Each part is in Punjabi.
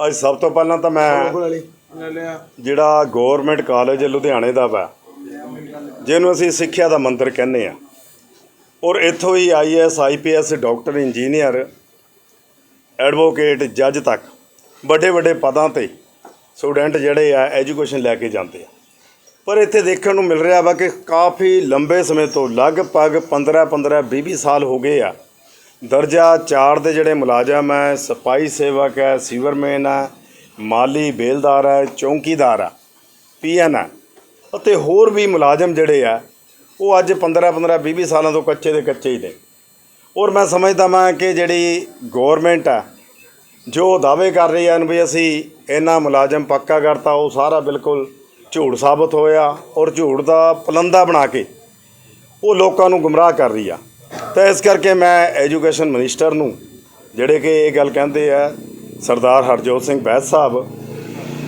ਅੱਜ ਸਭ ਤੋਂ ਪਹਿਲਾਂ ਤਾਂ ਮੈਂ ਜਿਹੜਾ ਗਵਰਨਮੈਂਟ ਕਾਲਜ ਲੁਧਿਆਣੇ ਦਾ ਵਾ ਜਿਹਨੂੰ ਅਸੀਂ ਸਿੱਖਿਆ ਦਾ ਮੰਤਰ ਕਹਿੰਦੇ ਆ। ਔਰ ਇੱਥੋਂ ਹੀ IAS IPS doctor engineer advocate ਜੱਜ ਤੱਕ ਵੱਡੇ ਵੱਡੇ ਪਦਾਂ ਤੇ ਸਟੂਡੈਂਟ ਜਿਹੜੇ ਆ ਐਜੂਕੇਸ਼ਨ ਲੈ ਕੇ ਜਾਂਦੇ ਆ। ਪਰ ਇੱਥੇ ਦੇਖਣ ਨੂੰ ਮਿਲ ਰਿਹਾ ਵਾ ਕਿ ਕਾਫੀ ਲੰਬੇ ਸਮੇਂ ਤੋਂ ਲਗਭਗ 15 15 20 20 ਸਾਲ ਹੋ ਗਏ ਆ ਦਰਜਾ 4 ਦੇ ਜਿਹੜੇ ਮੁਲਾਜ਼ਮ ਹੈ ਸਫ਼ਾਈ ਸੇਵਕ ਹੈ, ਸੀਵਰਮੈਨ ਹੈ, ਮਾਲੀ ਬੇਲਦਾਰ ਹੈ, ਚੌਂਕੀਦਾਰ ਆ ਪੀਐਨ ਹੈ। ਅਤੇ ਹੋਰ ਵੀ ਮੁਲਾਜ਼ਮ ਜਿਹੜੇ ਆ, ਉਹ ਅੱਜ 15 15 20 20 ਸਾਲਾਂ ਤੋਂ ਕੱਚੇ ਦੇ ਕੱਚੇ ਹੀ ਨੇ। ਔਰ ਮੈਂ ਸਮਝਦਾ ਮੈਂ ਕਿ ਜਿਹੜੀ ਗਵਰਨਮੈਂਟ ਆ ਜੋ ਦਾਅਵੇ ਕਰ ਰਹੀ ਹਨ ਵੀ ਅਸੀਂ ਇਹਨਾਂ ਮੁਲਾਜ਼ਮ ਪੱਕਾ ਕਰਤਾ, ਉਹ ਸਾਰਾ ਬਿਲਕੁਲ ਝੂਠ ਸਾਬਤ ਹੋਇਆ ਔਰ ਝੂਠ ਦਾ ਪਲੰਦਾ ਬਣਾ ਕੇ ਉਹ ਲੋਕਾਂ ਨੂੰ ਗੁੰਮਰਾਹ ਕਰ ਰਹੀ ਆ। ਤਾਂ ਇਸ ਕਰਕੇ ਮੈਂ ਐਜੂਕੇਸ਼ਨ ਮਿਨਿਸਟਰ ਨੂੰ, ਜਿਹੜੇ ਕਿ ਇਹ ਗੱਲ ਕਹਿੰਦੇ ਆ, ਸਰਦਾਰ ਹਰਜੋਤ ਸਿੰਘ ਬੈਦ ਸਾਹਿਬ,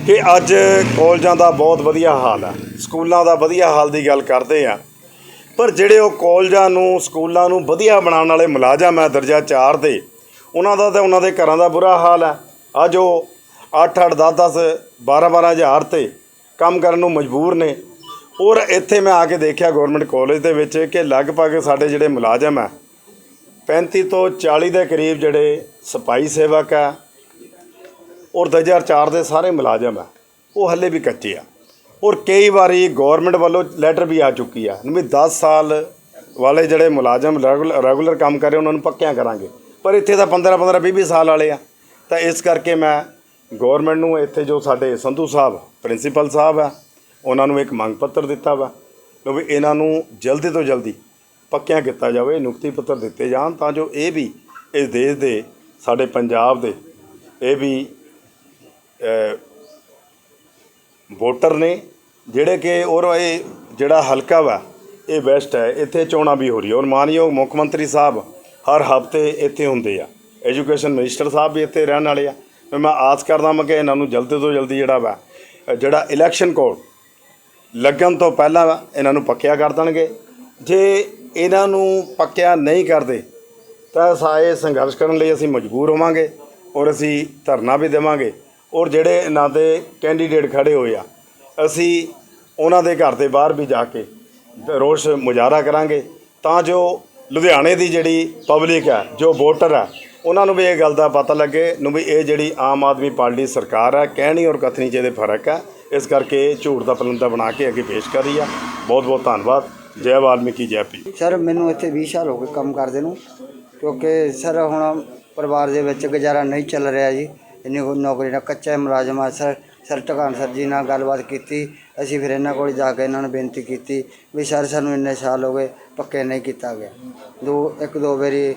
ਕਿ ਅੱਜ ਕਾਲਜਾਂ ਦਾ ਬਹੁਤ ਵਧੀਆ ਹਾਲ ਹੈ ਸਕੂਲਾਂ ਦਾ ਵਧੀਆ ਹਾਲ ਦੀ ਗੱਲ ਕਰਦੇ ਆ। ਪਰ ਜਿਹੜੇ ਉਹ ਕਾਲਜਾਂ ਨੂੰ, ਸਕੂਲਾਂ ਨੂੰ ਵਧੀਆ ਬਣਾਉਣ ਵਾਲੇ ਮੁਲਾਜ਼ਮ ਹੈ ਦਰਜਾ 4 ਦੇ, ਉਹਨਾਂ ਦਾ ਤਾਂ ਉਹਨਾਂ ਦੇ ਘਰਾਂ ਦਾ ਬੁਰਾ ਹਾਲ ਹੈ ਅੱਜ ਉਹ 8 8 10 10 12 12 ਹਜ਼ਾਰ ਤੇ ਕੰਮ ਕਰਨ ਨੂੰ ਮਜਬੂਰ ਨੇ। ਔਰ ਇੱਥੇ ਮੈਂ ਆ ਕੇ ਦੇਖਿਆ ਗਵਰਨਮੈਂਟ ਕਾਲਜ ਦੇ ਵਿੱਚ ਕਿ ਲਗਭਗ ਸਾਡੇ ਜਿਹੜੇ ਮੁਲਾਜ਼ਮ ਹੈ 35 ਤੋਂ 40 ਦੇ ਕਰੀਬ ਜਿਹੜੇ ਸਪਾਈ ਸੇਵਕ ਹੈ ਔਰ 2004 ਦੇ ਸਾਰੇ ਮੁਲਾਜ਼ਮ ਆ, ਉਹ ਹੱਲੇ ਵੀ ਕੱਚੇ ਆ। ਔਰ ਕਈ ਵਾਰੀ ਗਵਰਨਮੈਂਟ ਵੱਲੋਂ ਲੈਟਰ ਵੀ ਆ ਚੁੱਕੀ ਆ, ਵੀ 10 ਸਾਲ ਵਾਲੇ ਜਿਹੜੇ ਮੁਲਾਜ਼ਮ ਰੈਗੂਲਰ ਕੰਮ ਕਰ ਰਹੇ ਉਹਨਾਂ ਨੂੰ ਪੱਕਿਆਂ ਕਰਾਂਗੇ। ਪਰ ਇੱਥੇ ਤਾਂ 15 15 20 20 ਸਾਲ ਵਾਲੇ ਆ। ਤਾਂ ਇਸ ਕਰਕੇ ਮੈਂ ਗਵਰਨਮੈਂਟ ਨੂੰ ਇੱਥੇ ਜੋ ਸਾਡੇ ਸੰਧੂ ਸਾਹਿਬ, ਪ੍ਰਿੰਸੀਪਲ ਸਾਹਿਬ ਆ ਉਹਨਾਂ ਨੂੰ ਇੱਕ ਮੰਗ ਪੱਤਰ ਦਿੱਤਾ ਵਾ ਕਿਉਂਕਿ ਇਹਨਾਂ ਨੂੰ ਜਲਦੀ ਤੋਂ ਜਲਦੀ ਪੱਕਿਆਂ ਕੀਤਾ ਜਾਵੇ ਨਿਯੁਕਤੀ ਪੱਤਰ ਦਿੱਤੇ ਜਾਣ ਤਾਂ ਜੋ ਇਹ ਵੀ ਇਸ ਦੇਸ਼ ਦੇ, ਸਾਡੇ ਪੰਜਾਬ ਦੇ ਇਹ ਵੀ ਵੋਟਰ ਨੇ ਜਿਹੜੇ ਕਿ ਔਰ ਇਹ ਜਿਹੜਾ ਹਲਕਾ ਵਾ, ਇਹ ਬੈਸਟ ਹੈ, ਇੱਥੇ ਚੋਣਾਂ ਵੀ ਹੋ ਰਹੀ ਔਰ ਮਾਨਯੋਗ ਮੁੱਖ ਮੰਤਰੀ ਸਾਹਿਬ ਹਰ ਹਫ਼ਤੇ ਇੱਥੇ ਹੁੰਦੇ ਆ। ਐਜੂਕੇਸ਼ਨ ਮਿਨਿਸਟਰ ਸਾਹਿਬ ਵੀ ਇੱਥੇ ਰਹਿਣ ਵਾਲੇ ਆ। ਮੈਂ ਆਸ ਕਰਦਾ ਮੈਂ ਕਿ ਇਹਨਾਂ ਨੂੰ ਜਲਦੀ ਤੋਂ ਜਲਦੀ ਜਿਹੜਾ ਵਾ, ਜਿਹੜਾ ਇਲੈਕਸ਼ਨ ਕੋਡ ਲੱਗਣ ਤੋਂ ਪਹਿਲਾਂ ਇਹਨਾਂ ਨੂੰ ਪੱਕਿਆ ਕਰ ਦੇਣਗੇ। ਜੇ ਇਹਨਾਂ ਨੂੰ ਪੱਕਿਆ ਨਹੀਂ ਕਰਦੇ, ਤਾਂ ਸਾਏ ਸੰਘਰਸ਼ ਕਰਨ ਲਈ ਅਸੀਂ ਮਜਬੂਰ ਹੋਵਾਂਗੇ ਔਰ ਅਸੀਂ ਧਰਨਾ ਵੀ ਦੇਵਾਂਗੇ। ਔਰ ਜਿਹੜੇ ਇਹਨਾਂ ਦੇ ਕੈਂਡੀਡੇਟ ਖੜੇ ਹੋਏ ਆ, ਅਸੀਂ ਉਹਨਾਂ ਦੇ ਘਰ ਦੇ ਬਾਹਰ ਵੀ ਜਾ ਕੇ ਰੋਸ ਮੁਜ਼ਾਹਰਾ ਕਰਾਂਗੇ। ਤਾਂ ਜੋ ਲੁਧਿਆਣੇ ਦੀ ਜਿਹੜੀ ਪਬਲਿਕ ਹੈ ਜੋ ਵੋਟਰ ਹੈ ਉਹਨਾਂ ਨੂੰ ਵੀ ਇਹ ਗੱਲ ਦਾ ਪਤਾ ਲੱਗੇ, ਨੂੰ ਵੀ ਇਹ ਜਿਹੜੀ ਆਮ ਆਦਮੀ ਪਾਰਟੀ ਸਰਕਾਰ ਹੈ ਕਹਿਣੀ ਔਰ ਕਥਨੀ 'ਚ ਇਹਦੇ ਫ਼ਰਕ ਹੈ ਇਸ ਕਰਕੇ ਝੂਠ ਦਾ ਪਲੰਦਾ ਬਣਾ ਕੇ ਅੱਗੇ ਪੇਸ਼ ਕਰ ਰਹੀ ਆ। ਬਹੁਤ ਬਹੁਤ ਧੰਨਵਾਦ। ਜੈ ਵਾਲਮੀਕੀ ਜੈ ਪੀ ਸਰ ਮੈਨੂੰ ਇੱਥੇ 20 ਸਾਲ ਹੋ ਗਏ ਕੰਮ ਕਰਦੇ ਨੂੰ ਕਿਉਂਕਿ ਸਰ ਹੁਣ ਪਰਿਵਾਰ ਦੇ ਵਿੱਚ ਗੁਜ਼ਾਰਾ ਨਹੀਂ ਚੱਲ ਰਿਹਾ ਜੀ। ਇੰਨੀ ਕੋਈ ਨੌਕਰੀ ਦਾ ਕੱਚਾ ਮੁਲਾਜ਼ਮ ਆ। ਸਰ ਸਰ ਟਕਾਨ ਸਰ ਜੀ ਨਾਲ ਗੱਲਬਾਤ ਕੀਤੀ। ਅਸੀਂ ਫਿਰ ਇਹਨਾਂ ਕੋਲ ਜਾ ਕੇ ਇਹਨਾਂ ਨੂੰ ਬੇਨਤੀ ਕੀਤੀ ਵੀ ਸਰ ਸਾਨੂੰ ਇੰਨੇ ਸਾਲ ਹੋ ਗਏ ਪੱਕੇ ਨਹੀਂ ਕੀਤਾ ਗਿਆ। ਦੋ ਇੱਕ ਦੋ ਵਾਰੀ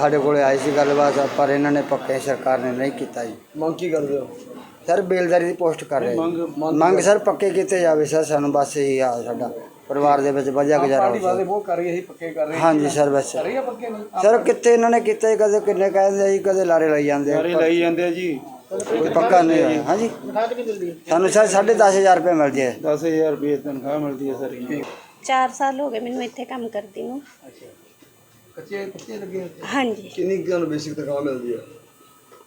ਸਾਡੇ ਕੋਲ ਆਈ ਸੀ ਗੱਲਬਾਤ ਪਰ ਇਹਨਾਂ ਨੇ ਪੱਕੇ ਸਰਕਾਰ ਨੇ ਨਹੀਂ ਕੀਤਾ ਜੀ। ਮੰਗ ਕੀ ਕਰਦੇ ਹੋ? ਸਰ ਬੇਲਦਾਰੀ ਦੀ ਪੋਸਟ ਕਰ ਰਹੇ। ਮੰਗ ਸਰ ਪੱਕੇ ਕੀਤੇ ਜਾਵੇ ਸਰ ਸਾਨੂੰ ਬਸ ਇਹੀ ਹਾਲ ਸਾਡਾ ਪਰਿਵਾਰ ਦੇ ਵਿੱਚ ਵਧੀਆ ਗੁਜ਼ਾਰਾ ਪਾਰਟੀ ਹੋ ਵਾਲੇ ਸਕੇ। ਬਹੁਤ ਕਰ ਰਹੀ ਹੈ ਪੱਕੇ ਕਰ ਰਹੀ ਹੈ। ਹਾਂਜੀ ਸਰ ਬਸ। ਕਰ ਰਹੀ ਹੈ ਪੱਕੇ ਨਹੀਂ? ਸਰ ਕਿੱਥੇ ਇਹਨਾਂ ਨੇ ਕੀਤਾ ਜੀ ਕਦੇ ਕਿੰਨੇ ਕਹਿੰਦੇ ਜੀ ਕਦੇ ਲਾਰੇ ਲਾਈ ਜਾਂਦੇ ਆ। ਲਈ ਜਾਂਦੇ ਆ ਜੀ। ਕੋਈ ਪੱਕਾ ਨਹੀਂ ਹੋਇਆ। ਹਾਂਜੀ। ਸਾਨੂੰ ਸਰ 10500 ਰੁਪਏ ਮਿਲਦੀ ਹੈ। 10000 ਰੁਪਏ ਤਨਖਾਹ ਮਿਲਦੀ ਹੈ ਸਰ। 4 ਸਾਲ ਹੋ ਗਏ ਮੈਨੂੰ ਇੱਥੇ ਕੰਮ ਕਰਦੀ ਨੂੰ। ਕੱਚੇ ਕੱਚੇ ਲੱਗੇ ਹਾਂਜੀ। ਕਿੰਨੀ ਤੁਹਾਨੂੰ ਬੇਸਿਕ ਤਨਖਾਹ ਮਿਲਦੀ ਹੈ?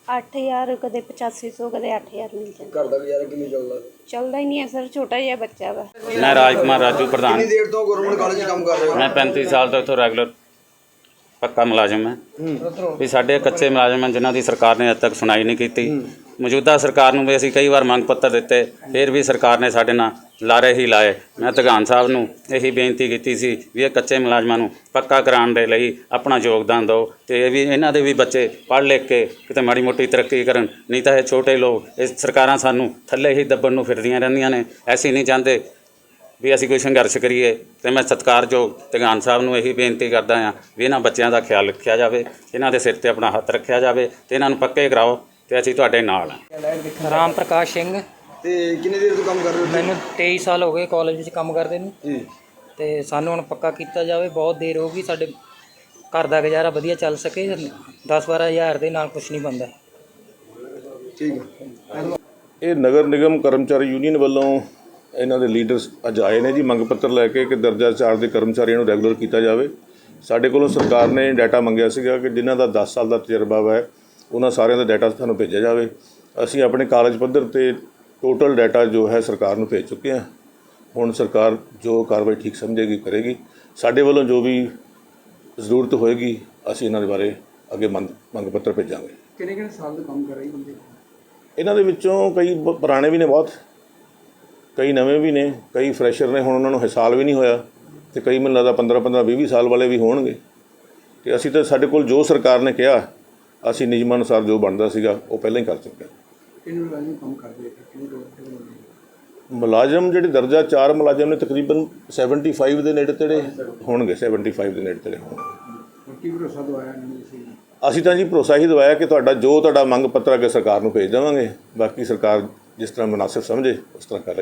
8000 ਕਦੇ 8500 ਕਦੇ 8000 ਮਿਲ ਜਾਂਦਾ। ਘਰ ਦਾ ਗੁਜ਼ਾਰਾ ਕਿੰਨੀ ਚੱਲਦਾ? ਚੱਲਦਾ ਹੀ ਨਹੀਂ ਹੈ ਸਰ ਛੋਟਾ ਜਿਹਾ ਬੱਚਾ ਵਾ। ਮੈਂ ਰਾਜਕੁਮਾਰ ਰਾਜੂ ਪ੍ਰਧਾਨ। ਕਿੰਨੀ ਦੇਰ ਤੋਂ ਗਵਰਨਮੈਂਟ ਕਾਲਜ 'ਚ ਕੰਮ ਕਰ ਰਹੇ? ਹੋ ਮੈਂ 35 ਸਾਲ ਤੋਂ ਇੱਥੋਂ ਰੈਗੂਲਰ ਪੱਕਾ ਮੁਲਾਜ਼ਮ ਹਾਂ। ਵੀ ਸਾਡੇ ਕੱਚੇ ਮੁਲਾਜ਼ਮ ਹਨ ਜਿਨ੍ਹਾਂ ਦੀ ਸਰਕਾਰ ਨੇ ਅੱਜ ਤੱਕ ਸੁਣਾਈ ਨਹੀਂ ਕੀਤੀ। ਮੌਜੂਦਾ ਸਰਕਾਰ ਨੂੰ ਵੀ ਅਸੀਂ ਕਈ ਵਾਰ ਮੰਗ ਪੱਤਰ ਦਿੱਤੇ ਫਿਰ ਵੀ ਸਰਕਾਰ ਨੇ ਸਾਡੇ ਨਾਲ ਲਾਰੇ ਹੀ ਲਾਏ। ਮੈਂ ਧਗਾਨ ਸਾਹਿਬ ਨੂੰ ਇਹੀ ਬੇਨਤੀ ਕੀਤੀ ਸੀ ਵੀ ਇਹ ਕੱਚੇ ਮੁਲਾਜ਼ਮਾਂ ਨੂੰ ਪੱਕਾ ਕਰਾਉਣ ਦੇ ਲਈ ਆਪਣਾ ਯੋਗਦਾਨ ਦਿਓ ਤੇ ਇਹ ਵੀ ਇਹਨਾਂ ਦੇ ਵੀ ਬੱਚੇ ਪੜ੍ਹ ਲਿਖ ਕੇ ਕਿਤੇ ਮਾੜੀ ਮੋਟੀ ਤਰੱਕੀ ਕਰਨ, ਨਹੀਂ ਤਾਂ ਇਹ ਛੋਟੇ ਲੋਕ, ਇਹ ਸਰਕਾਰਾਂ ਸਾਨੂੰ ਥੱਲੇ ਹੀ ਦੱਬਣ ਨੂੰ ਫਿਰਦੀਆਂ ਰਹਿੰਦੀਆਂ ਨੇ। ਐਸੀ ਨਹੀਂ ਚਾਹੁੰਦੇ ਵੀ ਅਸੀਂ ਕੋਈ ਸੰਘਰਸ਼ ਕਰੀਏ। ਤੇ ਮੈਂ ਸਤਿਕਾਰਯੋਗ ਤਗਾਨ ਸਾਹਿਬ ਨੂੰ ਇਹੀ ਬੇਨਤੀ ਕਰਦਾ ਹਾਂ ਵੀ ਇਹਨਾਂ ਬੱਚਿਆਂ ਦਾ ਖਿਆਲ ਰੱਖਿਆ ਜਾਵੇ, ਇਹਨਾਂ ਦੇ ਸਿਰ ਤੇ ਆਪਣਾ ਹੱਥ ਰੱਖਿਆ ਜਾਵੇ ਤੇ ਇਹਨਾਂ ਨੂੰ ਪੱਕੇ ਕਰਾਓ ਤੇ ਅਸੀਂ ਤੁਹਾਡੇ ਨਾਲ ਹਾਂ। ਰਾਮ ਪ੍ਰਕਾਸ਼ ਸਿੰਘ ਤੇ ਕਿੰਨੀ ਦੇਰ ਤੋਂ ਕੰਮ ਕਰ ਰਹੇ ਹੋ ਮੈਨੂੰ 23 ਸਾਲ ਹੋ ਗਏ ਕਾਲਜ ਵਿੱਚ ਕੰਮ ਕਰਦੇ ਨੂੰ। ਜੀ। ਤੇ ਸਾਨੂੰ ਹੁਣ ਪੱਕਾ ਕੀਤਾ ਜਾਵੇ ਬਹੁਤ ਦੇਰ ਹੋ ਗਈ ਸਾਡੇ ਘਰ ਦਾ ਗੁਜ਼ਾਰਾ ਵਧੀਆ ਚੱਲ ਸਕੇ 10 ਹਜ਼ਾਰ ਦੇ ਨਾਲ ਕੁਝ ਨਹੀਂ ਬੰਦਾ ਠੀਕ ਹੈ ਇਹ ਨਗਰ ਨਿਗਮ ਕਰਮਚਾਰੀ ਯੂਨੀਅਨ ਵੱਲੋਂ ਇਹਨਾਂ ਦੇ ਲੀਡਰਸ ਅੱਜ ਆਏ ਨੇ ਜੀ ਮੰਗ ਪੱਤਰ ਲੈ ਕੇ ਕਿ ਦਰਜਾ 4 ਦੇ ਕਰਮਚਾਰੀਆਂ ਨੂੰ ਰੈਗੂਲਰ ਕੀਤਾ ਜਾਵੇ। ਸਾਡੇ ਕੋਲੋਂ ਸਰਕਾਰ ਨੇ ਡਾਟਾ ਮੰਗਿਆ ਸੀਗਾ ਕਿ ਜਿਨ੍ਹਾਂ ਦਾ 10 ਸਾਲ ਦਾ ਤਜਰਬਾ ਹੈ ਉਹਨਾਂ ਸਾਰਿਆਂ ਦਾ ਡਾਟਾ ਤੁਹਾਨੂੰ ਭੇਜਿਆ ਜਾਵੇ। ਅਸੀਂ ਆਪਣੇ ਕਾਲਜ ਪੱਧਰ ਤੇ ਟੋਟਲ ਡਾਟਾ ਜੋ ਹੈ ਸਰਕਾਰ ਨੂੰ ਭੇਜ ਚੁੱਕੇ ਹਾਂ। ਹੁਣ ਸਰਕਾਰ ਜੋ ਕਾਰਵਾਈ ਠੀਕ ਸਮਝੇਗੀ ਕਰੇਗੀ। ਸਾਡੇ ਵੱਲੋਂ ਜੋ ਵੀ ਜ਼ਰੂਰਤ ਹੋਏਗੀ ਅਸੀਂ ਇਹਨਾਂ ਦੇ ਬਾਰੇ ਅੱਗੇ ਮੰਗ ਪੱਤਰ ਭੇਜਾਂਗੇ। ਕਿੰਨੇ ਕਿੰਨੇ ਸਾਲ ਤੋਂ ਕੰਮ ਕਰ ਰਹੇ ਬੰਦੇ? ਇਹਨਾਂ ਦੇ ਵਿੱਚੋਂ ਕਈ ਪੁਰਾਣੇ ਵੀ ਨੇ ਬਹੁਤ ਕਈ ਨਵੇਂ ਵੀ ਨੇ ਕਈ ਫਰੈਸ਼ਰ ਨੇ ਹੁਣ ਉਹਨਾਂ ਨੂੰ ਸਾਲ ਵੀ ਨਹੀਂ ਹੋਇਆ ਤੇ ਕਈ ਮੈਨੂੰ ਲੱਗਦਾ 15 15 20 20 ਸਾਲ ਵਾਲੇ ਵੀ ਹੋਣਗੇ। ਤੇ ਅਸੀਂ ਤਾਂ ਸਾਡੇ ਕੋਲ ਜੋ ਸਰਕਾਰ ਨੇ ਕਿਹਾ ਅਸੀਂ ਨਿਯਮਾਂ ਅਨੁਸਾਰ ਜੋ ਬਣਦਾ ਸੀਗਾ ਉਹ ਪਹਿਲਾਂ ਹੀ ਕਰ ਚੁੱਕੇ ਹਾਂ। ਕਿੰਨੇ ਮੁਲਾਜ਼ਮ ਕੰਮ ਕਰਦੇ ਕਿੰਨੇ ਲੋਕ ਮੁਲਾਜ਼ਮ ਜਿਹੜੇ ਦਰਜਾ 4 ਮੁਲਾਜ਼ਮ ਨੇ ਤਕਰੀਬਨ 75 ਦੇ ਨੇੜੇ ਤੇੜੇ ਹੋਣਗੇ 75 ਦੇ ਨੇੜੇ ਤੇੜੇ ਹੋਣਗੇ। ਕੀ ਭਰੋਸਾ ਦਵਾਇਆ ਇਹਨਾਂ ਨੂੰ ਤੁਸੀਂ? ਅਸੀਂ ਤਾਂ ਜੀ ਭਰੋਸਾ ਹੀ ਦਵਾਇਆ ਕਿ ਤੁਹਾਡਾ ਜੋ ਤੁਹਾਡਾ ਮੰਗ ਪੱਤਰ ਅੱਗੇ ਸਰਕਾਰ ਨੂੰ ਭੇਜ ਦੇਵਾਂਗੇ ਬਾਕੀ ਸਰਕਾਰ ਜਿਸ ਤਰ੍ਹਾਂ ਮੁਨਾਸਿਬ ਸਮਝੇ ਉਸ ਤਰ੍ਹਾਂ ਕਰ